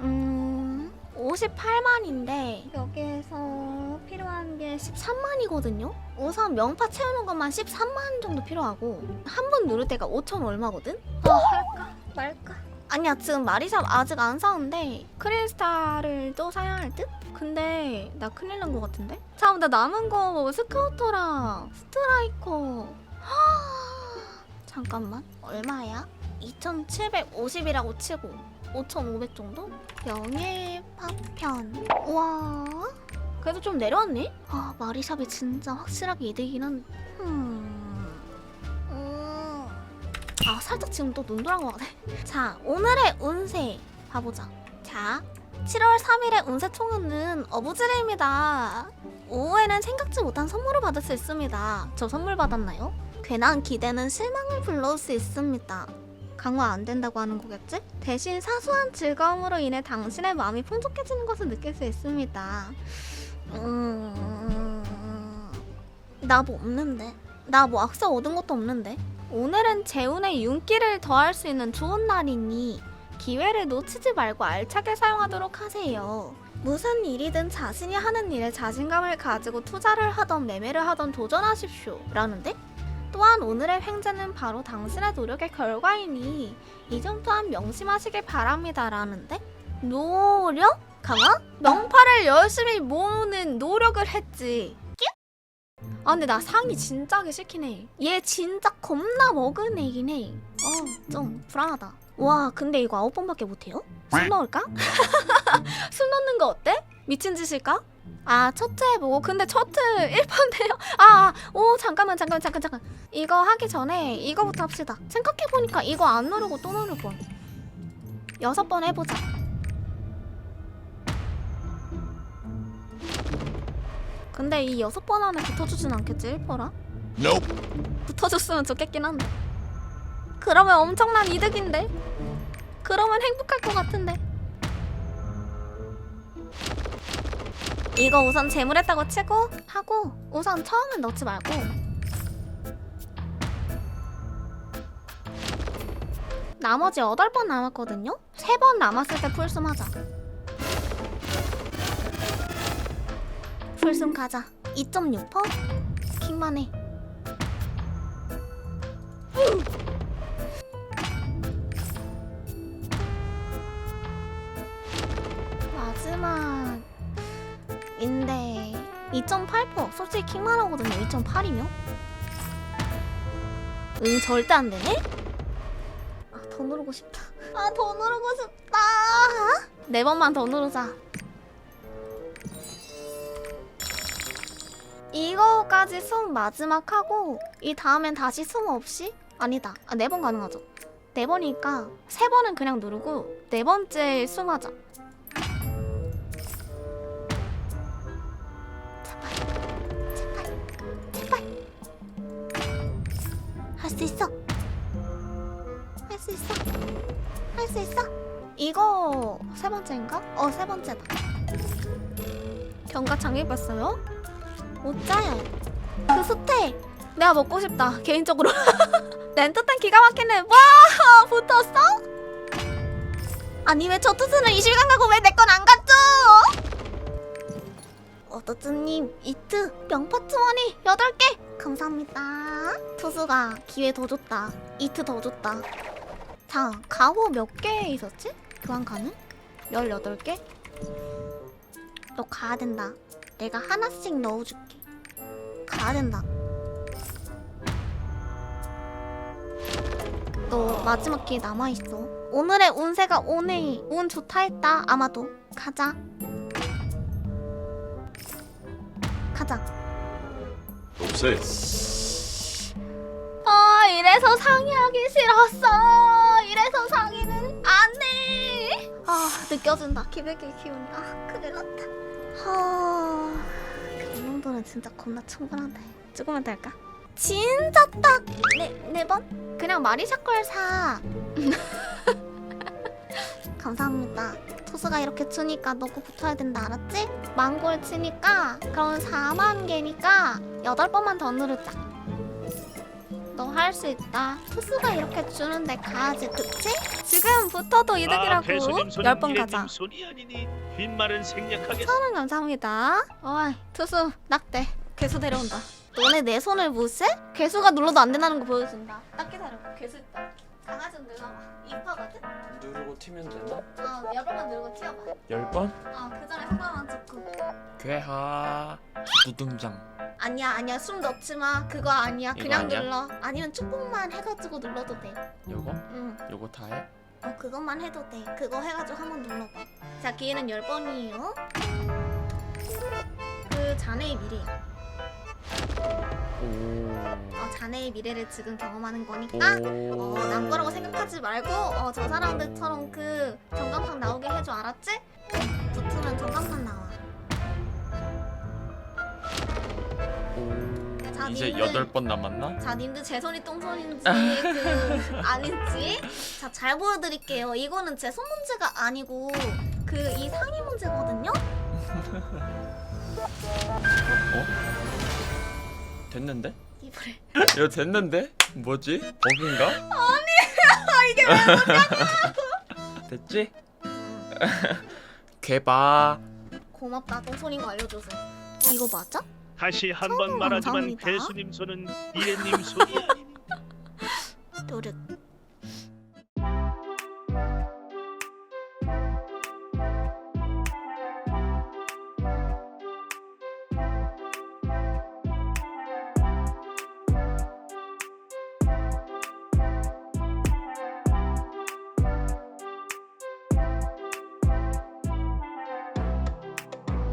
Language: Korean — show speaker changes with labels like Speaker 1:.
Speaker 1: 음, 58만인데 여기에서 필요한 게 13만이거든요. 우선 명파 채우는 것만 13만 정도 필요하고 한 번 누를 때가 5천 얼마거든. 아 할까 말까? 아니야 지금 마리샵 아직 안 사는데 크리스탈을 또 사야 할 듯? 근데 나 큰일 난 것 같은데? 자, 나 남은 거 스카우터랑 스트라이커. 하... 잠깐만 얼마야? 2,750이라고 치고 5,500 정도? 명예 파편. 와. 그래도 좀 내려왔네? 아 마리샵이 진짜 확실하게 이득이긴 한데. 음. 음. 아 살짝 지금 또 눈 돌아온 것 같아. 자 오늘의 운세 봐보자. 자 7월 3일의 운세 총은 어부지리입니다. 오후에는 생각지 못한 선물을 받을 수 있습니다. 저 선물 받았나요? 괜한 기대는 실망을 불러올 수 있습니다. 강화 안 된다고 하는 거겠지? 대신 사소한 즐거움으로 인해 당신의 마음이 풍족해지는 것을 느낄 수 있습니다. 음... 나 뭐 없는데? 나 뭐 악사 얻은 것도 없는데? 오늘은 재운의 윤기를 더할 수 있는 좋은 날이니 기회를 놓치지 말고 알차게 사용하도록 하세요. 무슨 일이든 자신이 하는 일에 자신감을 가지고 투자를 하던 매매를 하던 도전하십시오. 라는데? 또한 오늘의 횡재는 바로 당신의 노력의 결과이니 이 점 또한 명심하시길 바랍니다. 라는데? 노력? 강아? 명파를 열심히 모으는 노력을 했지. 아 근데 나 상이 진짜 하기 싫긴 해. 얘 진짜 겁나 먹은 애긴 해. 어, 좀 불안하다. 와, 근데 이거 아홉 번밖에 못해요? 숨 넣을까? 숨 넣는 거 어때? 미친 짓일까? 아, 첫째 해보고. 근데 첫째 1번대요? 아, 아, 오, 잠깐만, 잠깐만, 잠깐, 잠깐. 이거 하기 전에 이거부터 합시다. 생각해보니까 이거 안 누르고 또 뻔. 여섯 번 해보자. 근데 이 여섯 번 안에 붙어주진 않겠지, 1퍼라?
Speaker 2: Nope.
Speaker 1: 붙어줬으면 좋겠긴 한데. 그러면 엄청난 이득인데. 그러면 행복할 것 같은데. 이거 우선 재물했다고 치고 하고 우선 처음엔 넣지 말고. 나머지 8번 남았거든요? 3번 남았을 때 풀숨 하자. 풀숨 가자. 2.6%? 킹만 해. 마지막 인데 2.8% 솔직히 킹만 하거든요. 2.8이면. 응 절대 안 되네. 아 더 누르고 싶다. 아 더 누르고 싶다. 네 번만 더 누르자. 이거까지 숨 마지막 하고 이 다음엔 다시 숨 없이? 아니다. 아, 네 번 가능하죠. 네 번이니까 세 번은 그냥 누르고 네 번째 숨하자 할 수 있어. 할 수 있어. 할 수 있어. 이거 세 번째인가? 어, 세 번째다. 경과 장애봤어요? 오짜야. 그 수태 내가 먹고 싶다. 개인적으로. 렌트탄 기가 막히네. 와, 붙었어? 아니 왜 저 투수는 20강 가고 왜 내 건 안 갔죠? 어떠즈님 이트 명파투원이 8개. 감사합니다. 투수가 기회 더 줬다. 이트 더 줬다. 자 가호 몇 개 있었지? 교환 가능? 18개? 너 가야 된다. 내가 하나씩 넣어줄게. 가야 된다. 너 마지막 기회 남아있어. 오늘의 운세가 오늘 운 좋다 했다 아마도. 가자 가자.
Speaker 2: 없애.
Speaker 1: 아 이래서 상의하기 싫었어. 이래서 상의는 안 해. 아 느껴진다. 기백의 기운이 아 큰일 났다. 하이 정도는 진짜 겁나 충분한데. 죽으면 될까? 진짜 딱네네 번? 그냥 마리샤 걸 사. 감사합니다 토스가 이렇게 주니까 너고 붙어야 된다 알았지? 만골 치니까 그럼 4만 개니까 8번만 더 누르자 너 할 수 있다. 투수가 이렇게 주는데 가야지, 그치? 지금부터도 이득이라고.
Speaker 3: 배수님 손은
Speaker 1: 열번 가자.
Speaker 3: 이래님 손이 아니니 빈말은 생략하겠어.
Speaker 1: 천원 감사합니다. 어이, 투수 낙대. 개수 데려온다. 너네 내 손을 못 세? 개수가 눌러도 안 된다는 거 보여준다. 딱 기다려. 개수 있다. 강아지 좀 눌러봐. 이파거든?
Speaker 4: 누르고 튀면 되나?
Speaker 1: 어, 여러 번 누르고 튀어봐.
Speaker 4: 열 번?
Speaker 1: 어, 그 전에 손가락 찍고.
Speaker 4: 괴하 두둥장
Speaker 1: 아니야, 아니야. 숨 넣지 마. 그거 아니야.
Speaker 4: 이거
Speaker 1: 그냥
Speaker 4: 아니야?
Speaker 1: 눌러. 아니면 축복만 해가지고 눌러도 돼.
Speaker 4: 요거?
Speaker 1: 응.
Speaker 4: 요거 다 해?
Speaker 1: 어, 그것만 해도 돼. 그거 해가지고 한 번 눌러봐. 자, 기회는 열 번이에요. 그 자네의 미래야.
Speaker 4: 오.
Speaker 1: 어, 자네의 미래를 지금 경험하는 거니까
Speaker 4: 오.
Speaker 1: 어, 남 거라고 생각하지 말고 어, 저 사람들처럼 그 전광판 나오게 해줘 알았지? 붙으면 전광판 나와.
Speaker 4: 오.
Speaker 1: 자,
Speaker 4: 이제
Speaker 1: 님들.
Speaker 4: 여덟 번 남았나?
Speaker 1: 자, 님들 제 손이 똥손인지 그 아닌지 자, 잘 보여드릴게요. 이거는 제 손 문제가 아니고 그 이 상의 문제거든요.
Speaker 4: 됐는데?
Speaker 1: 이불에
Speaker 4: 이거 됐는데? 뭐지? 버그인가?
Speaker 1: 아, 이게 왜
Speaker 4: 됐지? 괴바
Speaker 1: 고맙다 똥손인 거 알려줘서. 이거 맞아?
Speaker 3: 다시 한 번 말하지만
Speaker 1: 감사합니다.
Speaker 3: 배수님 손은 이래님 손이 아니니